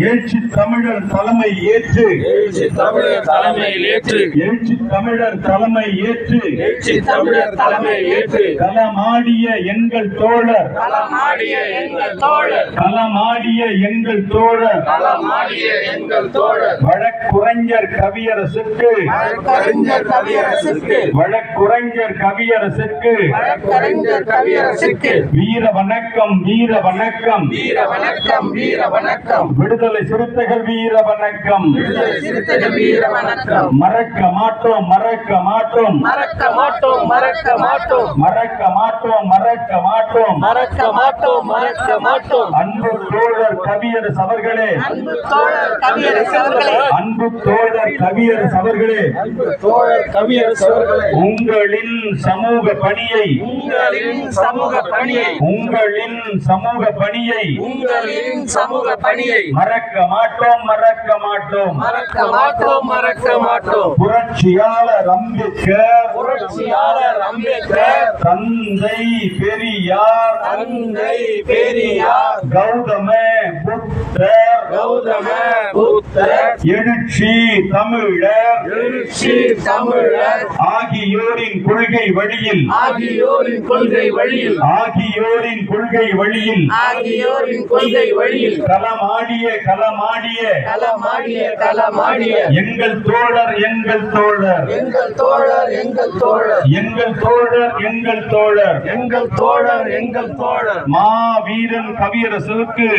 எழுச்சி தமிழர் தலைமை ஏற்று. எழுச்சி தமிழர் தலைமையில் ஏற்று. எழுச்சி தமிழர் தலைமை ஏற்று. எழுச்சி தமிழர் தலைமையில் ஏற்று. களமாடிய எங்கள் தோழர். களமாடிய எங்கள் தோழர். களமாடிய எங்கள் தோழர். களமாடிய எங்கள் தோழர். வழக்குரைஞர் கவியரசுக்கு. வழக்கறிஞர் கவியரசுக்கு. வழக்குரைஞர் கவியரசுக்கு. வழக்கறிஞர் கவியரசுக்கு. வீர வணக்கம் வீர வணக்கம் வீர வணக்கம் வீர வணக்கம் விடுதலை சிறுத்தைகள் வீர வணக்கம். விடுதலை சிறுத்தைகள் வீர வணக்கம். மறக்க மாட்டோம் மறக்க மாட்டோம். மறக்க மாட்டோம் மறக்க மாட்டோம். மறக்க மாட்டோம் மறக்க மாட்டோம். மறக்க மாட்டோம் மறக்க மாட்டோம். அன்பு தோழர் கவியரசு அவர்களே. அன்பு தோழர் கவியரசு அவர்களே. அன்பு தோழர் கவியரசு அவர்களே. தோழர் கவியரசு அவர்களே. உங்களின் சமூக பணியை. உங்களின் சமூக பணியை. உங்களின் சமூக பணியை. உங்களின் சமூக பணியை மறக்க மாட்டோம் மறக்க மாட்டோம். மறக்க மாட்டோம் மறக்க மாட்டோம். புரட்சியாளர் அம்பேத்கர். புரட்சியாளர் அம்பேத்கர். தந்தை பெரியார். தந்தை பெரியார். கௌதம புத்தர். கௌதம எழுச்சி தமிழர் எழுச்சி தமிழர் ஆகியோரின் கொள்கை வழியில். ஆகியோரின் கொள்கை வழியில். ஆகியோரின் கொள்கை வழியில். ஆகியோரின் கொள்கை வழியில். களமாடிய களமாடிய. களமாடிய களமாடிய. எங்கள் தோழர் எங்கள் தோழர். எங்கள் தோழர் எங்கள் தோழர். எங்கள் தோழர் எங்கள் தோழர். எங்கள் தோழர் எங்கள் தோழர். மா வீரன் கவியரசுக்கு.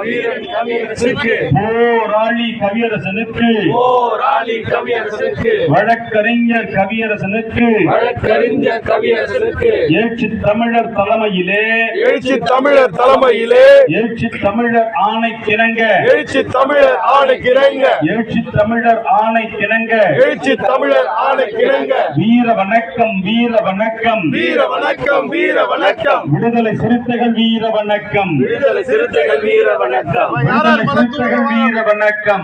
வீரன் கவியரசுக்கு. போராளி கவியரசனுக்கு. போராளி கவியரசுக்கு வழக்கறிஞர் கவியரசனுக்கு. வழக்கறிஞர் கவியரசுக்கு எழுச்சி தமிழர் தலைமையிலே. எழுச்சி தமிழர் தலைமையிலே. எழுச்சி தமிழர் ஆணை கிணங்க. எழுச்சி தமிழர் ஆணை கிணங்க. எழுச்சி தமிழர் ஆணை கிணங்க. எழுச்சி தமிழர் ஆணை கிணங்க. வீர வணக்கம் வீர வணக்கம். வீர வணக்கம் வீர வணக்கம். விடுதலை சிறுத்தைகள் வீர வணக்கம். விடுதலை சிறுத்தைகள் வீர வணக்கம். விடுதலை சிறுத்தைகள் வீர வணக்கம்.